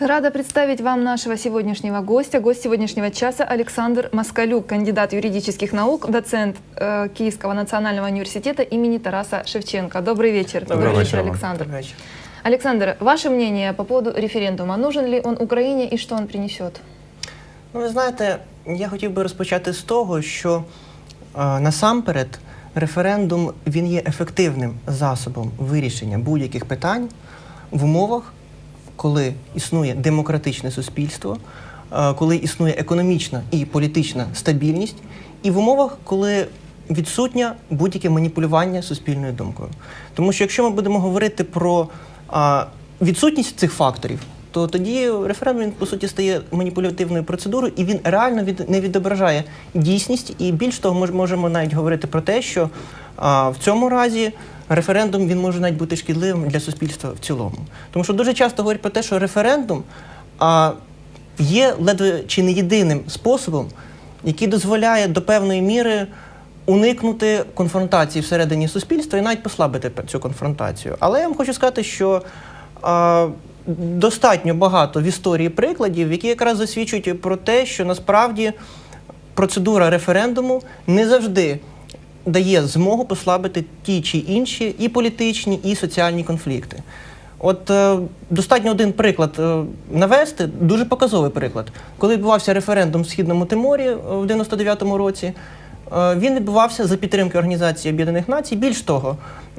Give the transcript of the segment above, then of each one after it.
Рада представить вам нашего сегодняшнего гостя. Гость сегодняшнего часа Александр Москалюк, кандидат юридических наук, доцент э, Киевского национального университета имени Тараса Шевченко. Добрый вечер. Добрый вечер, вечер вам. Александр. Добрий вечір. Александр, ваше мнение по поводу референдума. Нужен ли он Украине и что он принесет? Ну, ви знаєте, я хотів би розпочати з того, що е, насамперед референдум він є ефективним засобом вирішення будь-яких питань в умовах, коли існує демократичне суспільство, е, коли існує економічна і політична стабільність, і в умовах, коли відсутнє будь-яке маніпулювання суспільною думкою. Тому що якщо ми будемо говорити про відсутність цих факторів, то тоді референдум він, по суті стає маніпулятивною процедурою, і він реально від, не відображає дійсність. І більш того, ми можемо навіть говорити про те, що а, в цьому разі референдум він може навіть бути шкідливим для суспільства в цілому. Тому що дуже часто говорять про те, що референдум а, є ледве чи не єдиним способом, який дозволяє до певної міри уникнути конфронтації всередині суспільства і навіть послабити цю конфронтацію. Але я вам хочу сказати, що а, достатньо багато в історії прикладів, які якраз засвідчують про те, що насправді процедура референдуму не завжди дає змогу послабити ті чи інші і політичні, і соціальні конфлікти. От е, достатньо один приклад е, навести, дуже показовий приклад. Коли відбувався референдум в Східному Тиморі е, в 99-му році, е, він відбувався за підтримки Організації Об'єднаних Націй. Більш того,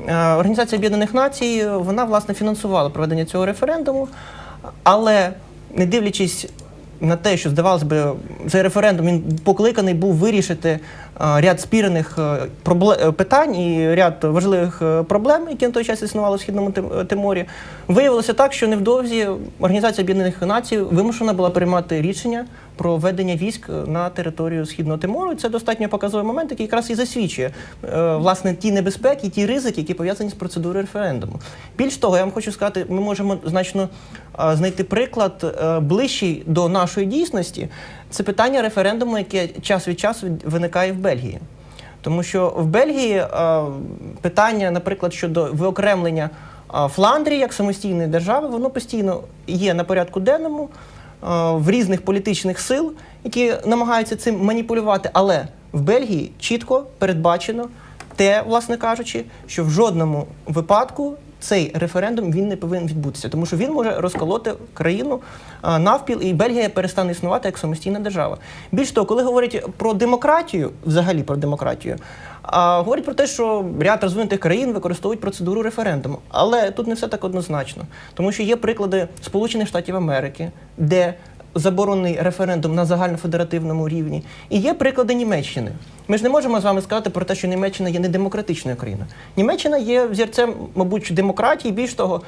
е, Організація Об'єднаних Націй е, вона власне фінансувала проведення цього референдуму, але не дивлячись на те, що здавалось би, цей референдум він покликаний був вирішити ряд спірних е, е, питань і ряд важливих е, проблем, які на той час існували в східному Тиморі. Виявилося так, що невдовзі Організація Об'єднаних Націй вимушена була приймати рішення про введення військ на територію східного Тимору. Це достатньо показовий момент, який якраз і засвідчує е, власне ті небезпеки, ті ризики, які пов'язані з процедурою референдуму. Більш того, я вам хочу сказати, ми можемо значно знайти приклад е, ближчий до нашої дійсності. Це питання референдуму, яке час від часу виникає в Бельгії. Тому що в Бельгії е, питання, наприклад, щодо виокремлення е, Фландрії як самостійної держави, воно постійно є на порядку денному е, в різних політичних сил, які намагаються цим маніпулювати. Але в Бельгії чітко передбачено те, власне кажучи, що в жодному випадку цей референдум він не повинен відбутися, тому що він може розколоти країну навпіл, і Бельгія перестане існувати як самостійна держава. Більш того, коли говорять про демократію, взагалі про демократію, а, говорять про те, що ряд розвинутих країн використовують процедуру референдуму. Але тут не все так однозначно, тому що є приклади Сполучених Штатів Америки, де заборонений референдум на загальнофедеративному рівні. І є приклади Німеччини. Ми ж не можемо з вами сказати про те, що Німеччина є недемократичною країною. Німеччина є взірцем, мабуть, демократії. Більш того,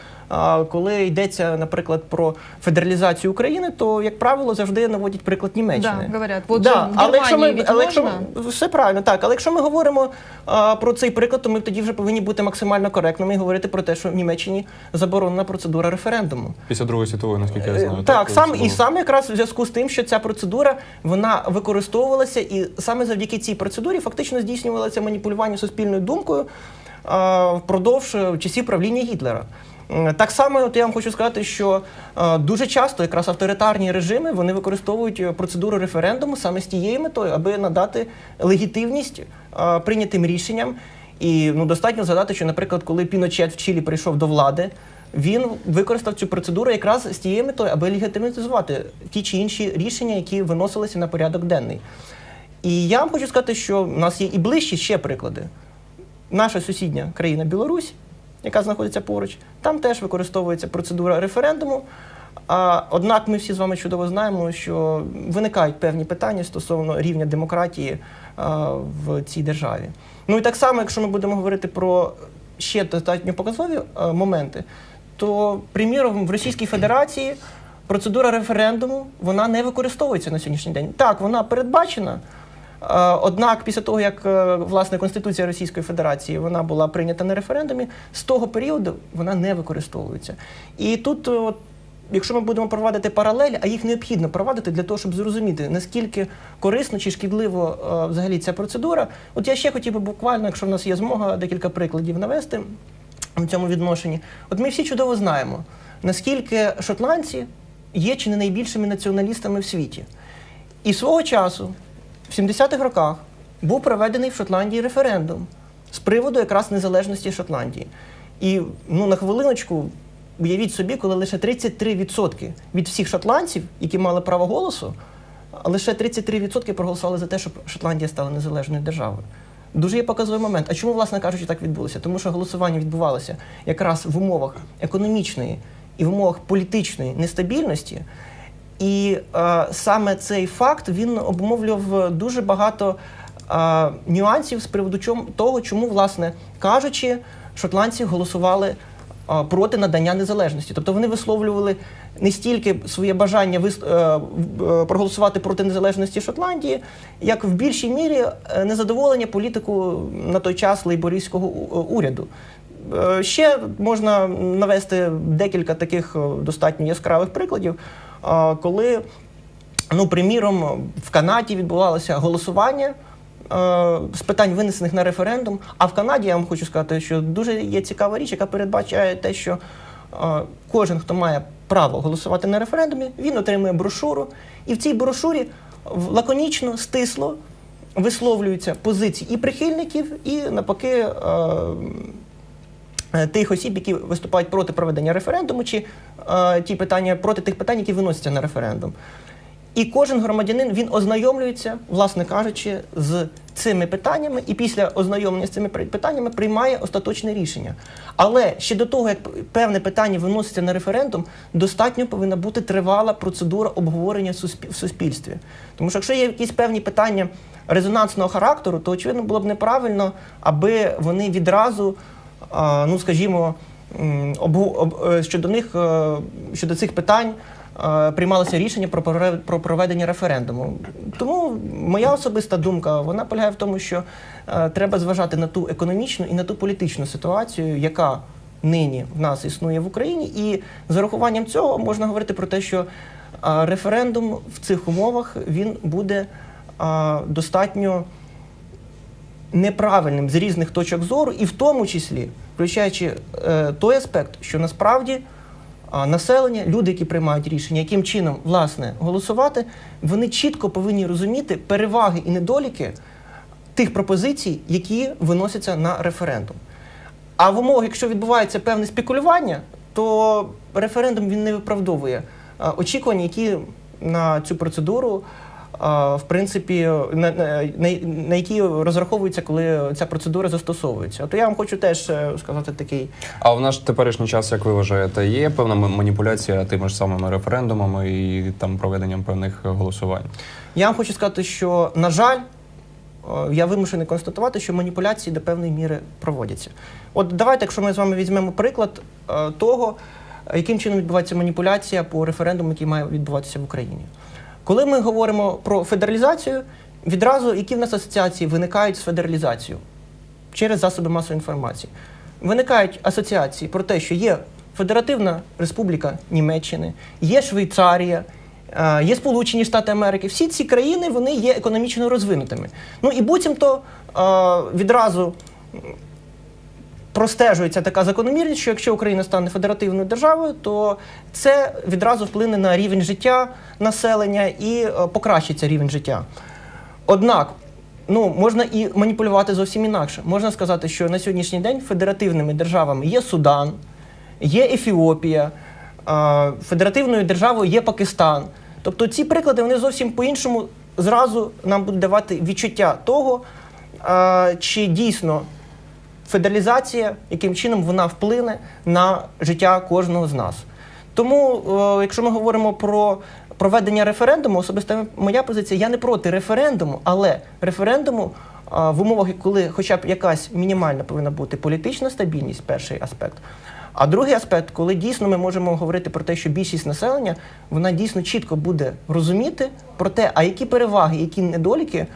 коли йдеться, наприклад, про федералізацію України, то, як правило, завжди наводять приклад Німеччини. Да, говорять, да. же в але якщо ми, але якщо все правильно, так. Але якщо ми говоримо а, про цей приклад, то ми тоді вже повинні бути максимально коректними і говорити про те, що в Німеччині заборонена процедура референдуму. Після Другої світової, наскільки я Е, знаю. Так, сам і було. саме якраз в зв'язку з тим, що ця процедура вона використовувалася, і саме завдяки цій процедурі фактично здійснювалося маніпулювання суспільною думкою впродовж е, часів правління Гітлера. Так само, от я вам хочу сказати, що е, дуже часто якраз авторитарні режими вони використовують е, процедуру референдуму саме з тією метою, аби надати легітимність прийнятим рішенням. І ну достатньо згадати, що, наприклад, коли Піночет в Чилі прийшов до влади, він використав цю процедуру якраз з тією метою, аби легітимізувати ті чи інші рішення, які виносилися на порядок денний. І я вам хочу сказати, що в нас є і ближчі ще приклади. Наша сусідня країна Білорусь, яка знаходиться поруч, там теж використовується процедура референдуму. А, однак ми всі з вами чудово знаємо, що виникають певні питання стосовно рівня демократії а, в цій державі. Ну і так само, якщо ми будемо говорити про ще достатньо показові а, моменти, то, приміром, в Російській Федерації процедура референдуму вона не використовується на сьогоднішній день. Так, вона передбачена. Однак, після того, як е, власне Конституція Російської Федерації вона була прийнята на референдумі, з того періоду вона не використовується. І тут, от, якщо ми будемо провадити паралель, а їх необхідно провадити для того, щоб зрозуміти, наскільки корисно чи шкідливо е, взагалі ця процедура. От я ще хотів би буквально, якщо в нас є змога, декілька прикладів навести в цьому відношенні. От ми всі чудово знаємо, наскільки шотландці є чи не найбільшими націоналістами в світі. І свого часу, в 70-х роках, був проведений в Шотландії референдум з приводу якраз незалежності Шотландії. І ну, на хвилиночку, уявіть собі, коли лише 33% від всіх шотландців, які мали право голосу, лише 33% проголосували за те, щоб Шотландія стала незалежною державою. Дуже є показовий момент. А чому, власне кажучи, так відбулося? Тому що голосування відбувалося якраз в умовах економічної і в умовах політичної нестабільності. І е, саме цей факт він обумовлював дуже багато е, нюансів з приводу чому, того, чому, власне кажучи, шотландці голосували проти надання незалежності. Тобто вони висловлювали не стільки своє бажання вис, е, е, проголосувати проти незалежності Шотландії, як в більшій мірі е, незадоволення політику на той час лейбористського уряду. Ще можна навести декілька таких достатньо яскравих прикладів, коли, ну, приміром, в Канаді відбувалося голосування з питань, винесених на референдум. А в Канаді я вам хочу сказати, що дуже є цікава річ, яка передбачає те, що е, кожен, хто має право голосувати на референдумі, він отримує брошуру. І в цій брошурі лаконічно, стисло висловлюються позиції і прихильників, і навпаки. е, е, тих осіб, які виступають проти проведення референдуму, чи е, ті питання проти тих питань, які виносяться на референдум. І кожен громадянин він ознайомлюється, власне кажучи, з цими питаннями, і після ознайомлення з цими питаннями приймає остаточне рішення. Але ще до того, як певне питання виноситься на референдум, достатньо повинна бути тривала процедура обговорення в суспільстві. Тому що якщо є якісь певні питання резонансного характеру, то очевидно було б неправильно, аби вони відразу ну скажімо, е, щодо них, е, щодо цих питань приймалося рішення про проведення референдуму. Тому моя особиста думка вона полягає в тому, що е, треба зважати на ту економічну і на ту політичну ситуацію, яка нині в нас існує в Україні, і з урахуванням цього можна говорити про те, що е, референдум в цих умовах він буде е, достатньо неправильним з різних точок зору, і в тому числі включаючи е, той аспект, що насправді населення, люди, які приймають рішення, яким чином власне голосувати, вони чітко повинні розуміти переваги і недоліки тих пропозицій, які виносяться на референдум. А в умовах, якщо відбувається певне спекулювання, то референдум він не виправдовує очікування, які на цю процедуру, в принципі, на, на, на, на які розраховуються, коли ця процедура застосовується. То я вам хочу теж е, сказати такий А в наш теперішній час, як ви вважаєте, є певна маніпуляція тими ж самими референдумами і там проведенням певних голосувань? Я вам хочу сказати, що, на жаль, е, я вимушений констатувати, що маніпуляції до певної міри проводяться. От давайте, якщо ми з вами візьмемо приклад е, того, яким чином відбувається маніпуляція по референдуму, який має відбуватися в Україні. Коли ми говоримо про федералізацію, відразу які в нас асоціації виникають з федералізацією через засоби масової інформації. Виникають асоціації про те, що є Федеративна Республіка Німеччини, є Швейцарія, е, є Сполучені Штати Америки. Всі ці країни вони є економічно розвинутими. Ну і буцімто е, відразу простежується така закономірність, що якщо Україна стане федеративною державою, то це відразу вплине на рівень життя населення і е, покращиться рівень життя. Однак, ну можна і маніпулювати зовсім інакше. Можна сказати, що на сьогоднішній день федеративними державами є Судан, є Ефіопія, федеративною державою є Пакистан. Тобто ці приклади вони зовсім по-іншому зразу нам будуть давати відчуття того, чи дійсно федералізація, яким чином вона вплине на життя кожного з нас. Тому, е, якщо ми говоримо про проведення референдуму, особисто моя позиція, я не проти референдуму, але референдуму в умовах, коли хоча б якась мінімальна повинна бути політична стабільність, перший аспект. А другий аспект, коли дійсно ми можемо говорити про те, що більшість населення вона дійсно чітко буде розуміти про те, а які переваги, які недоліки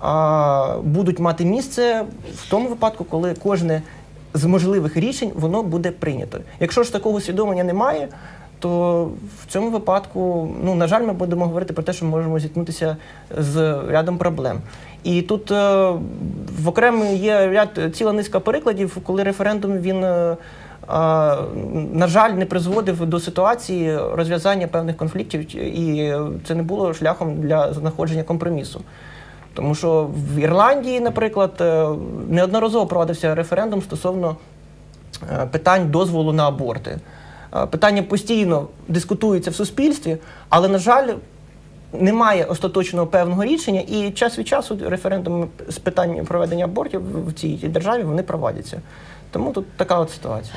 а, будуть мати місце в тому випадку, коли кожне з можливих рішень воно буде прийнято. Якщо ж такого усвідомлення немає, то в цьому випадку, ну на жаль, ми будемо говорити про те, що ми можемо зіткнутися з рядом проблем. І тут е, в окремий є ряд ціла низка прикладів, коли референдум він е, на жаль, не призводив до ситуації розв'язання певних конфліктів, і це не було шляхом для знаходження компромісу. Тому що в Ірландії, наприклад, е, неодноразово проводився референдум стосовно е, питань дозволу на аборти. Е, Питання постійно дискутується в суспільстві, але, на жаль, немає остаточного певного рішення, і час від часу референдуми з питань проведення абортів в цій державі вони проводяться. Тому тут така от ситуація.